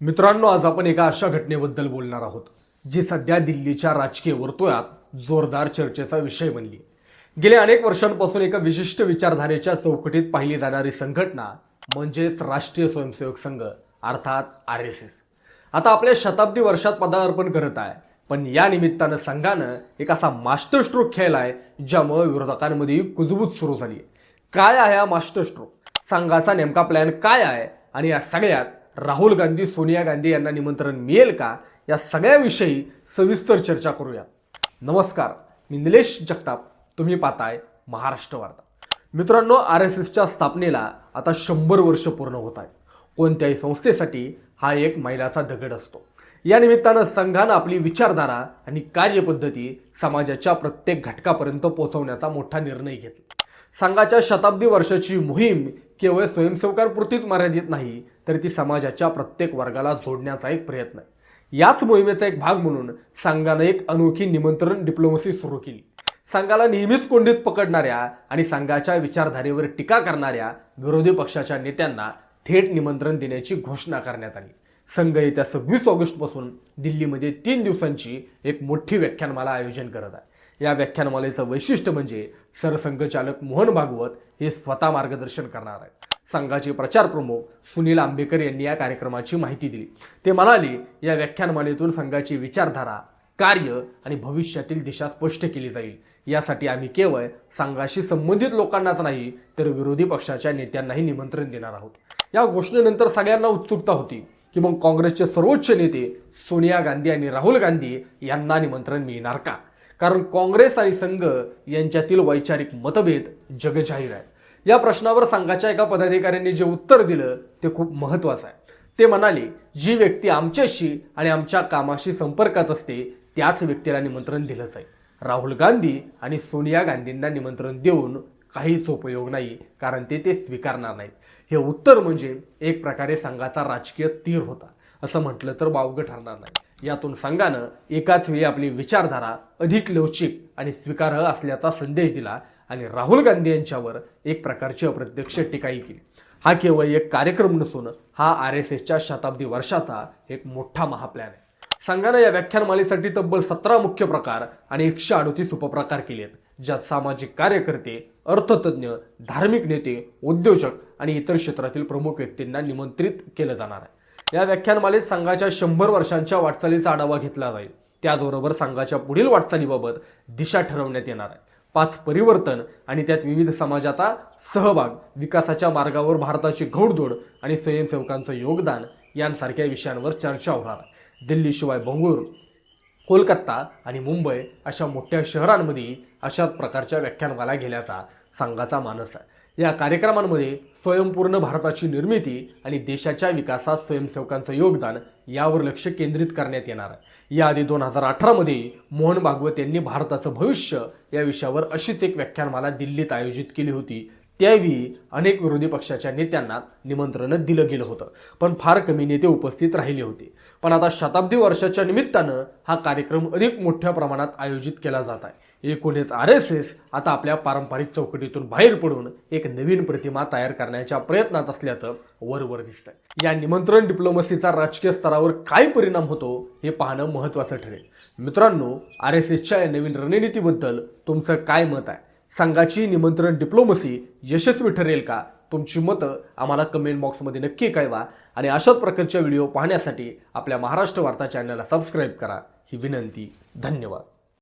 मित्रांनो आज आपण एका अशा घटनेबद्दल बोलणार आहोत जी सध्या दिल्लीच्या राजकीय वर्तुळात जोरदार चर्चेचा विषय बनली. गेल्या अनेक वर्षांपासून एका विशिष्ट विचारधारेच्या चौकटीत पाहिली जाणारी संघटना म्हणजेच राष्ट्रीय स्वयंसेवक संघ अर्थात आर एस एस. आता आपल्या शताब्दी वर्षात पदार्पण करत आहे पण या निमित्तानं संघानं एक असा मास्टर स्ट्रोक खेळलाय ज्यामुळे विरोधकांमध्ये कुजबूज सुरू झाली. काय आहे हा मास्टर स्ट्रोक संघाचा नेमका प्लॅन काय आहे? आणि या सगळ्यात राहुल गांधी सोनिया गांधी यांना निमंत्रण मिळेल का? या सगळ्याविषयी सविस्तर चर्चा करूया. नमस्कार मी निलेश जगताप. तुम्ही पाहताय महाराष्ट्र वार्ता. मित्रांनो आर एस एसच्या स्थापनेला आता शंभर वर्ष पूर्ण होत आहेत. कोणत्याही संस्थेसाठी हा एक मैलाचा दगड असतो. या निमित्तानं संघानं आपली विचारधारा आणि कार्यपद्धती समाजाच्या प्रत्येक घटकापर्यंत पोहोचवण्याचा मोठा निर्णय घेतला. संघाच्या शताब्दी वर्षाची मोहीम केवळ स्वयंसेवकांपुरतीच मर्यादित नाही तर ती समाजाच्या प्रत्येक वर्गाला जोडण्याचा एक प्रयत्न आहे. याच मोहिमेचा एक भाग म्हणून संघानं एक अनोखी निमंत्रण डिप्लोमसी सुरू केली. संघाला नेहमीच कोंडीत पकडणाऱ्या आणि संघाच्या विचारधारेवर टीका करणाऱ्या विरोधी पक्षाच्या नेत्यांना थेट निमंत्रण देण्याची घोषणा करण्यात आली. संघ येत्या सव्वीस ऑगस्टपासून दिल्लीमध्ये तीन दिवसांची एक मोठी व्याख्यानमाला आयोजन करत आहे. या व्याख्यानमालेचं वैशिष्ट्य म्हणजे सरसंघचालक मोहन भागवत हे स्वतः मार्गदर्शन करणार आहेत. संघाचे प्रचार प्रमुख सुनील आंबेकर यांनी या कार्यक्रमाची माहिती दिली. ते म्हणाले या व्याख्यानमालेतून संघाची विचारधारा कार्य आणि भविष्यातील दिशा स्पष्ट केली जाईल. यासाठी आम्ही केवळ संघाशी संबंधित लोकांनाच नाही तर विरोधी पक्षाच्या नेत्यांनाही निमंत्रण देणार आहोत. या घोषणेनंतर सगळ्यांना उत्सुकता होती की मग काँग्रेसचे सर्वोच्च नेते सोनिया गांधी आणि राहुल गांधी यांना निमंत्रण मिळणार का? कारण काँग्रेस आणि संघ यांच्यातील वैचारिक मतभेद जगजाहीर आहेत. या प्रश्नावर संघाच्या एका पदाधिकाऱ्यांनी जे उत्तर दिलं ते खूप महत्वाचं आहे. ते म्हणाले जी व्यक्ती आमच्याशी आणि आमच्या कामाशी संपर्कात असते त्याच व्यक्तीला निमंत्रण दिलं जाईल राहुल गांधी आणि सोनिया गांधींना निमंत्रण देऊन काहीच उपयोग नाही कारण ते ते स्वीकारणार नाहीत. हे उत्तर म्हणजे एक प्रकारे संघाचा राजकीय तीर होता. असं म्हटलं तर वावगं ठरणार नाही. यातून संघानं एकाच वेळी आपली विचारधारा अधिक लवचिक आणि स्वीकार्ह असल्याचा संदेश दिला आणि राहुल गांधी यांच्यावर एक प्रकारची अप्रत्यक्ष टीकाही केली. हा केवळ एक कार्यक्रम नसून हा आर एस एसच्या शताब्दी वर्षाचा एक मोठा महाप्लॅन आहे. संघानं या व्याख्यानमालेसाठी तब्बल सतरा मुख्य प्रकार आणि एकशे अडतीस उपप्रकार केले आहेत ज्यात सामाजिक कार्यकर्ते अर्थतज्ञ धार्मिक नेते उद्योजक आणि इतर क्षेत्रातील प्रमुख व्यक्तींना निमंत्रित केलं जाणार आहे. या व्याख्यानमालेत संघाच्या शंभर वर्षांच्या वाटचालीचा आढावा घेतला जाईल. त्याचबरोबर संघाच्या पुढील वाटचालीबाबत दिशा ठरवण्यात येणार आहे. पाच परिवर्तन आणि त्यात विविध समाजाचा सहभाग विकासाच्या मार्गावर भारताची घोडदोड आणि स्वयंसेवकांचं योगदान यांसारख्या विषयांवर चर्चा होणार. दिल्लीशिवाय बंगळूर कोलकाता आणि मुंबई अशा मोठ्या शहरांमध्ये अशाच प्रकारच्या व्याख्यानमाला घेण्याचा संघाचा मानस आहे. या कार्यक्रमांमध्ये स्वयंपूर्ण भारताची निर्मिती आणि देशाच्या विकासात स्वयंसेवकांचं योगदान यावर लक्ष केंद्रित करण्यात येणार. आहे याआधी दोन हजार अठरामध्ये मोहन भागवत यांनी भारताचं भविष्य या विषयावर अशीच एक व्याख्यानमाला दिल्लीत आयोजित केली होती. त्यावेळी अनेक विरोधी पक्षाच्या नेत्यांना निमंत्रण दिलं गेलं होतं. पण फार कमी नेते उपस्थित राहिले होते. पण आता शताब्दी वर्षाच्या निमित्तानं हा कार्यक्रम अधिक मोठ्या प्रमाणात आयोजित केला जात आहे. एकूणच आर एस एस आता आपल्या पारंपरिक चौकटीतून बाहेर पडून एक नवीन प्रतिमा तयार करण्याच्या प्रयत्नात असल्याचं वरवर दिसतंय. या निमंत्रण डिप्लोमसीचा राजकीय स्तरावर काय परिणाम होतो हे पाहणं महत्त्वाचं ठरेल. मित्रांनो आर एस एसच्या या नवीन रणनीतीबद्दल तुमचं काय मत आहे? संघाची निमंत्रण डिप्लोमसी यशस्वी ठरेल का? तुमची मतं आम्हाला कमेंट बॉक्समध्ये नक्की कळवा आणि अशाच प्रकारच्या व्हिडिओ पाहण्यासाठी आपल्या महाराष्ट्र वार्ता चॅनलला सबस्क्राईब करा. ही विनंती. धन्यवाद.